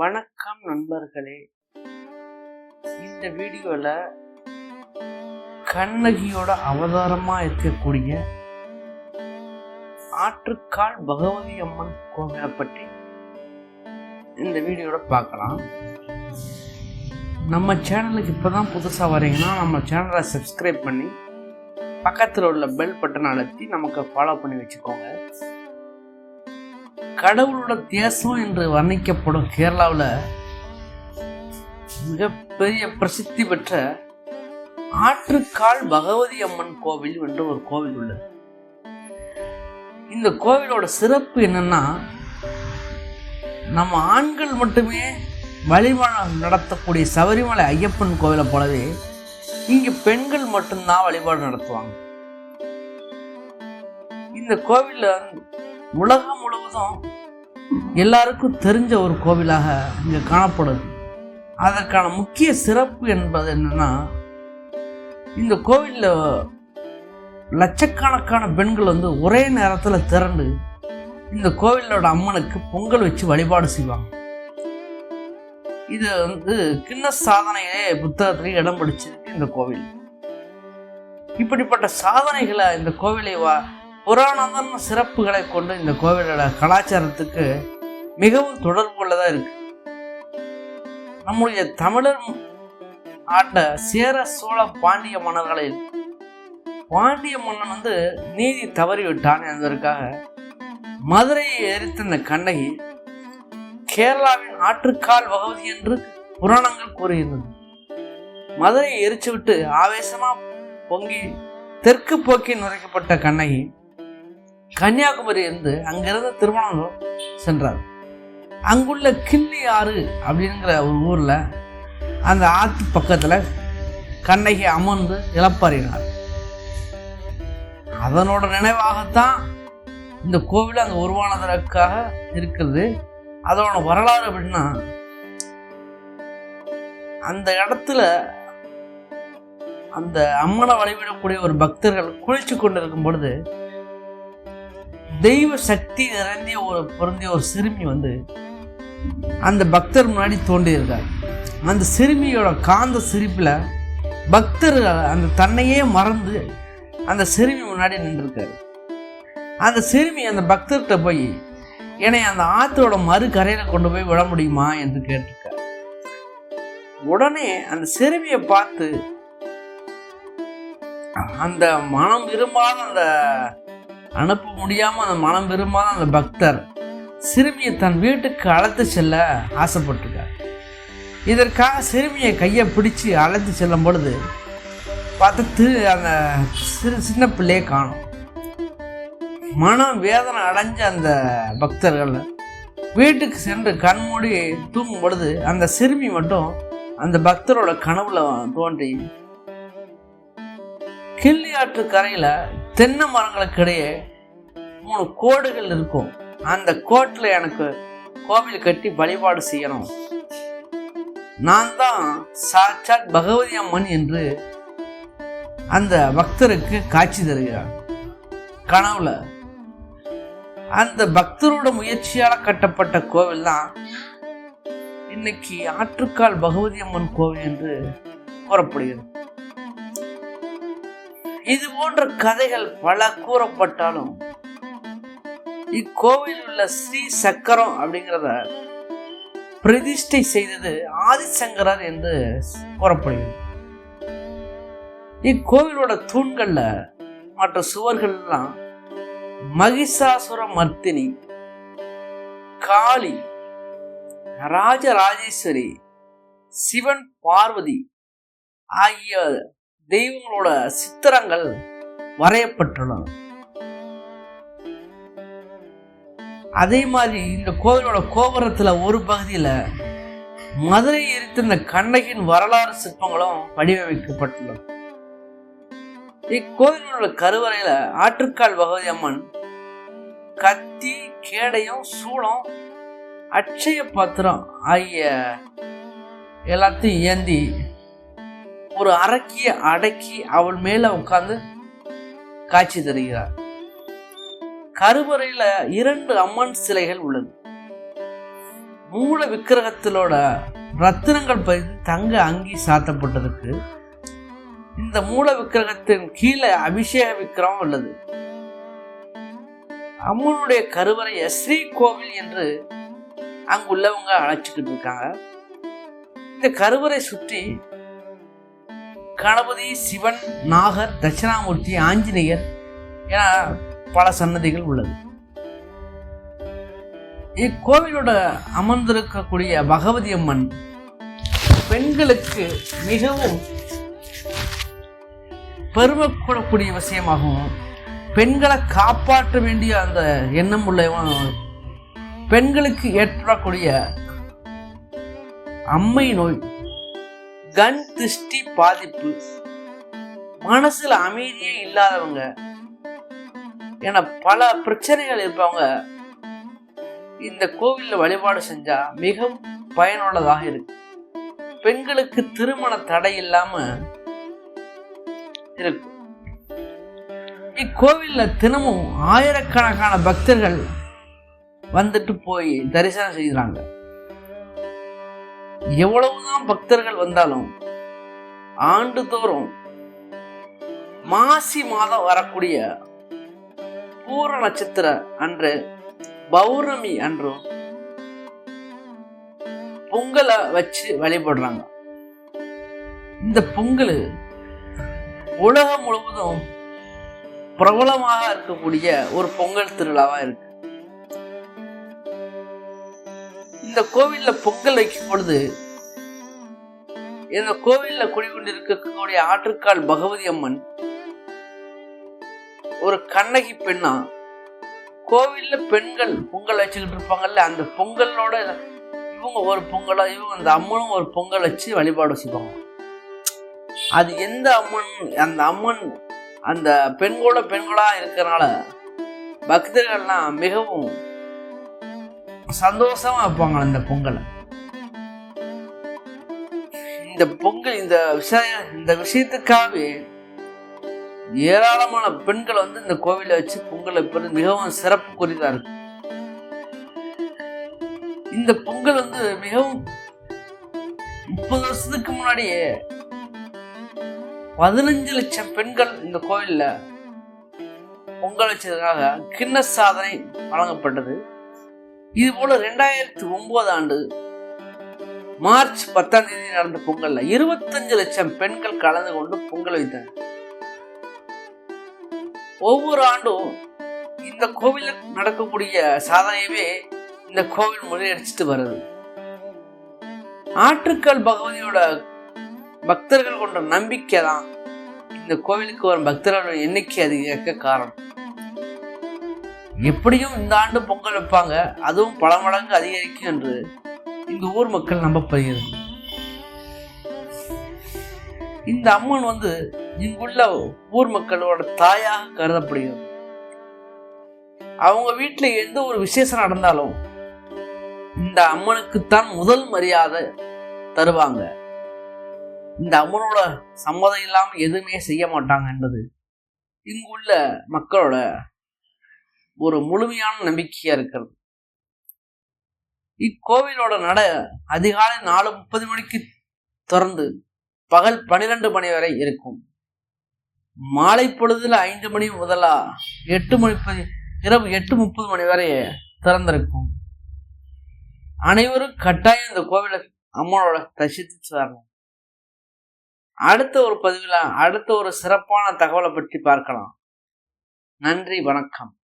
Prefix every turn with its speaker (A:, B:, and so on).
A: வணக்கம் நண்பர்களே. இந்த வீடியோவில் கண்ணகியோட அவதாரமாக இருக்கக்கூடிய ஆற்றுக்கால் பகவதி அம்மன் கோவிலை பற்றி இந்த வீடியோட பார்க்கலாம். நம்ம சேனலுக்கு இப்போ தான் புதுசாக வரீங்கன்னா நம்ம சேனலை சப்ஸ்கிரைப் பண்ணி பக்கத்தில் உள்ள பெல் பட்டனை அழுத்தி நமக்கு ஃபாலோ பண்ணி வச்சுக்கோங்க. கடவுளோட தேசம் என்று வர்ணிக்கப்படும் கேரளாவில் மிகப்பெரிய பிரசித்தி பெற்ற ஆற்றுக்கால் பகவதி அம்மன் கோவில் என்று ஒரு கோவில் உள்ளது. இந்த கோவிலோட சிறப்பு என்னன்னா நம்ம ஆண்கள் மட்டுமே வழிபாடு நடத்தக்கூடிய சபரிமலை ஐயப்பன் கோவிலை போலவே இங்கு பெண்கள் மட்டும்தான் வழிபாடு நடத்துவாங்க. இந்த கோவில உலகம் முழுவதும் எல்லாருக்கும் தெரிஞ்ச ஒரு கோவிலாக இங்கே காணப்படுது. அதற்கான முக்கிய சிறப்பு என்பது என்னென்னா இந்த கோவிலில் லட்சக்கணக்கான பெண்கள் வந்து ஒரே நேரத்தில் திரண்டு இந்த கோவிலோட அம்மனுக்கு பொங்கல் வச்சு வழிபாடு செய்வாங்க. இது வந்து கிண்ண சாதனையே புத்தகத்திலே இடம் பிடிச்சிருக்கு இந்த கோவில். இப்படிப்பட்ட சாதனைகளை இந்த கோவிலை வா புராணதன் சிறப்புகளை கொண்டு இந்த கோவிலோட கலாச்சாரத்துக்கு மிகவும் தொடர்பு உள்ளதாக இருக்கு. நம்முடைய தமிழர் ஆண்ட சேர சோழ பாண்டிய மன்னர்களில் பாண்டிய மன்னன் வந்து நீதி தவறிவிட்டான் என்பதற்காக மதுரையை எரித்த இந்த கண்ணகி கேரளாவின் ஆற்றுக்கால் பகவதி என்று புராணங்கள் கூறுகின்றன. மதுரையை எரிச்சுவிட்டு ஆவேசமாக பொங்கி தெற்கு போக்கி நுழைக்கப்பட்ட கண்ணகி கன்னியாகுமரி இருந்து அங்கிருந்து திருவனந்தபுரம் சென்றார். அங்குள்ள கிள்ளி ஆறு அப்படிங்கிற ஒரு ஊர்ல அந்த ஆற்று பக்கத்துல கண்ணகி அமர்ந்து இழப்பறினார் அதனோட நினைவாகத்தான் இந்த கோவில் அங்கே உருவானதற்காக இருக்கிறது. அதோட வரலாறு அப்படின்னா அந்த இடத்துல அந்த அம்மனை வழிபடக்கூடிய ஒரு பக்தர்கள் குளிச்சு கொண்டிருக்கும் பொழுது தெய்வ சக்தி நிறைந்திய ஒரு பிறந்திய ஒரு சிறுமி வந்து அந்த பக்தர் முன்னாடி தோண்டியிருக்கார் அந்த சிறுமியோட காந்த சிரிப்பில் பக்தர் அந்த தன்னையே மறந்து அந்த சிறுமி முன்னாடி நின்றுருக்காரு. அந்த சிறுமி அந்த பக்தர்கிட்ட போய் என்னை அந்த ஆற்றோட மறு கரையில் கொண்டு போய் விட முடியுமா? என்று கேட்டிருக்கார். உடனே அந்த சிறுமியை பார்த்து அந்த மனம் விரும்பாத அந்த அனுப்ப முடியாமல் அந்த மனம் விரும்பாத அந்த பக்தர் சிறுமியை தன் வீட்டுக்கு அழைத்து செல்ல ஆசைப்பட்டிருக்கார். இதற்காக சிறுமியை கையை பிடிச்சி அழைத்து செல்லும் பொழுது பார்த்து அந்த சிறு சின்ன பிள்ளையை காணும். மனம் வேதனை அடைஞ்ச அந்த பக்தர்கள் வீட்டுக்கு சென்று கண்மூடி தூங்கும் பொழுது அந்த சிறுமி மட்டும் அந்த பக்தரோட கனவுல தோன்றி கிள்ளியாற்று கரையில் தென்னை மரங்களுக்கு இடையே மூணு கோடுகள் இருக்கும். அந்த கோட்டில் எனக்கு கோவில் கட்டி வழிபாடு செய்யணும். நான் தான் சாட்சாத் பகவதி அம்மன் என்று அந்த பக்தருக்கு காட்சி தருகிறார். கனவுல. அந்த பக்தரோட முயற்சியால் கட்டப்பட்ட கோவில் தான் இன்னைக்கு ஆற்றுக்கால் பகவதி அம்மன் கோவில் என்று கூறப்படுகிறது. இது போன்ற கதைகள் பல கூறப்பட்டாலும் இக்கோவில் உள்ள ஸ்ரீ சக்கரம் அப்படிங்கிறத பிரதிஷ்டை செய்தது ஆதிசங்கரர் என்று கூறப்படுகிறது. இக்கோவிலோட தூண்கள்ல மற்ற சுவர்கள்லாம் மகிஷாசுர மர்த்தினி காளி ராஜராஜேஸ்வரி சிவன் பார்வதி ஆகிய தெய்வங்களோட சித்திரங்கள் வரையப்பட்டுள்ளன அதே மாதிரி இந்த கோவிலோட கோபுரத்துல ஒரு பகுதியில மதுரை எரித்திருந்த கண்ணகியின் வரலாறு சிற்பங்களும் வடிவமைக்கப்பட்டுள்ளது இக்கோவிலோட கருவறையில ஆற்றுக்கால் பகவதி அம்மன் கத்தி கேடையும் சூளம் அட்சய பாத்திரம் ஆகிய எல்லாத்தையும் ஏந்தி ஒரு அரக்கிய அடக்கி அவள் மேல உட்கார்ந்து காட்சி தருகிறார். கருவறையில இரண்டு அம்மன் சிலைகள் உள்ளது. மூல விக்கிரகத்திலோட ரத்தினங்கள் பதிந்து தங்க அங்கி சாத்தப்பட்டிருக்கு. இந்த மூல விக்கிரகத்தின் கீழே அபிஷேக விக்கிரமம் உள்ளது. அம்மனுடைய கருவறைய ஸ்ரீ கோவில் என்று அங்குள்ளவங்க அழைச்சிக்கிட்டு இருக்காங்க. இந்த கருவறை சுற்றி கணபதி சிவன் நாகர் தட்சிணாமூர்த்தி ஆஞ்சநேயர் என பல சன்னதிகள் உள்ளது. இக்கோவிலோட அமர்ந்திருக்கக்கூடிய பகவதி அம்மன் பெண்களுக்கு மிகவும் பெருமை கூடக்கூடிய விஷயமாகவும் பெண்களை காப்பாற்ற வேண்டிய அந்த எண்ணம் உள்ளவன் பெண்களுக்கு ஏற்படக்கூடிய அம்மை நோய் கண் திருஷ்டி பாதிப்பு. மனசுல அமைதியே இல்லாதவங்க. என பல பிரச்சனைகள் இருப்பவங்க. இந்த கோவில்ல வழிபாடு செஞ்சா மிகவும் பயனுள்ளதாக இருக்கு. பெண்களுக்கு திருமண தடை இல்லாம இருக்கும் இக்கோவில்ல தினமும் ஆயிரக்கணக்கான பக்தர்கள் வந்துட்டு போய் தரிசனம் செய்கிறாங்க. எவ்வளவுதான் பக்தர்கள் வந்தாலும் ஆண்டுதோறும் மாசி மாதம் வரக்கூடிய பூர நட்சத்திர அன்று பௌர்ணமி அன்றும் பொங்கலை வச்சு வழிபடுறாங்க. இந்த பொங்கல் உலகம் முழுவதும் பிரபலமாக இருக்கக்கூடிய ஒரு பொங்கல் திருவிழாவா இருக்கு. இந்த கோவிலில் பொங்கல் வைக்கும் பொழுது இந்த கோவிலில் குடிகொண்டிருக்கக்கூடிய ஆற்றுக்கால் பகவதி அம்மன் ஒரு கண்ணகி பெண்ணா கோவிலில் பெண்கள் பொங்கல் வச்சுக்கிட்டு இருப்பாங்கல்ல அந்த பொங்கலோட இவங்க ஒரு பொங்கலா இவங்க அந்த அம்மனும் ஒரு பொங்கல் வச்சு வழிபாடு வச்சுப்பாங்க. அது எந்த அம்மன் அந்த அம்மன் அந்த பெண்களோட பெண்களா இருக்கிறனால பக்தர்கள்லாம் மிகவும் சந்தோஷமா வைப்பாங்க அந்த பொங்கலை. இந்த பொங்கல் இந்த விஷயம் இந்த விஷயத்துக்காகவே ஏராளமான பெண்கள் வந்து இந்த கோவில வச்சு பொங்கல் வைப்பது மிகவும் சிறப்பு குறிதா இருக்கு. இந்த பொங்கல் வந்து மிகவும் முப்பது வருஷத்துக்கு முன்னாடியே பதினஞ்சு லட்சம் பெண்கள் இந்த கோவில்ல பொங்கல் வச்சதுக்காக கின்னஸ் சாதனை வழங்கப்பட்டது. இது போல ரெண்டாயிரத்தி ஒன்பது ஆண்டு மார்ச் பத்தாம் தேதி நடந்த பொங்கல்ல இருபத்தஞ்சு லட்சம் பெண்கள் கலந்து கொண்டு பொங்கல் வைத்தாங்க. ஒவ்வொரு ஆண்டும் இந்த கோவிலில் நடக்கக்கூடிய சாதனையவே இந்த கோவில் முறியடிச்சிட்டு வருது. ஆற்றுக்கால் பகவதியோட பக்தர்கள் கொண்ட நம்பிக்கை தான் இந்த கோவிலுக்கு வரும் பக்தர்களோட எண்ணிக்கை அதிகரிக்க காரணம். எப்படியும் இந்த ஆண்டு பொங்கல் வைப்பாங்க. அதுவும் பல மடங்கு அதிகரிக்கும் என்று இந்த ஊர் மக்கள் நம்பப்படுகிறது. இந்த அம்மன் வந்து இங்குள்ள ஊர் மக்களோட தாயாக கருதப்படுகிறது. அவங்க வீட்டில் எந்த ஒரு விசேஷம் நடந்தாலும் இந்த அம்மனுக்குத்தான் முதல் மரியாதை தருவாங்க. இந்த அம்மனோட சம்மதம் இல்லாமல் எதுவுமே செய்ய மாட்டாங்க என்பது இங்குள்ள மக்களோட ஒரு முழுமையான நம்பிக்கையா இருக்கிறது. இக்கோவிலோட நட அதிகாலை நாலு முப்பது மணிக்கு திறந்து பகல் பனிரெண்டு மணி வரை இருக்கும். மாலை பொழுதுல ஐந்து மணி முதலா எட்டு மணி பதி- இரவு எட்டு முப்பது மணி வரை திறந்திருக்கும். அனைவரும் கட்டாயம் இந்த கோவிலை அம்மனோட தரிசித்து வரணும் அடுத்த ஒரு பதிவில் அடுத்த ஒரு சிறப்பான தகவலை பற்றி பார்க்கலாம். நன்றி வணக்கம்.